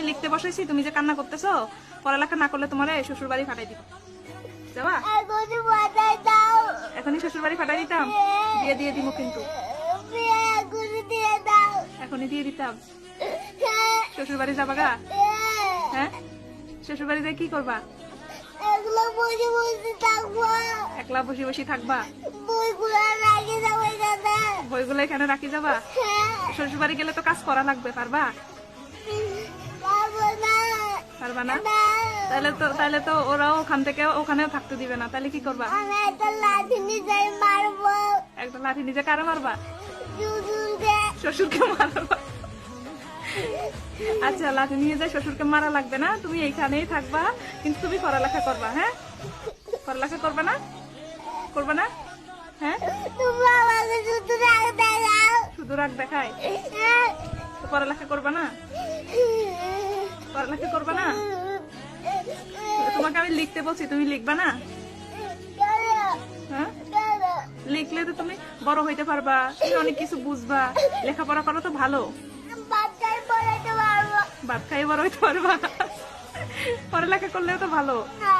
আমি লিখতে বসাইছি তুমি যে কান্না করতেছো পড়ালেখা না করলে তোমার শ্বশুর বাড়ি ফাটাই দিব। যাবা? এখনই শ্বশুর বাড়ি ফাটাই দিতাম। দিয়ে দিয়ে দিব কিন্তু। এখনই দিয়ে দিতাম। শ্বশুর বাড়ি যাবা গা? হ্যাঁ। শ্বশুর বাড়ি যাই কি করবা? এগুলো বসে বসে থাকব একলা বসে বসে থাকবা? বইগুলো এখানে রাখি যাবা? হ্যাঁ। শ্বশুর বাড়ি গেলে তো কাজ করা লাগবে পারবা? পারবা না। তাহলে তো তাহলে তো ওরাও ওখান থেকে ওখানেও থাকতে দিবে না। তাহলে কি করবা? একটা লাঠি নিয়ে মারবো। একটা লাঠি নিজে কারে মারবা? শ্বশুরকে মারবা। আচ্ছা লাঠি নিয়ে যায় শ্বশুরকে মারা লাগবে না তুমি এইখানেই থাকবা কিন্তু তুমি পড়ালেখা করবা হ্যাঁ? পড়ালেখা করবা না? করবা না? হ্যাঁ? তুমি আমাকে শুধু রাগ দেখায়? তো পড়ালেখা করবা না? পড়ালেখা করবা তোমাকে আমি লিখতে বলছি, তুমি লিখবা না? হ্যাঁ? লিখলে তো তুমি বড় হইতে পারবা, তুমি অনেক কিছু বুঝবা, লেখাপড়া করো তো ভালো। ভাত খাই বড় হইতে পারবা। পড়ালেখা করলেও তো ভালো। না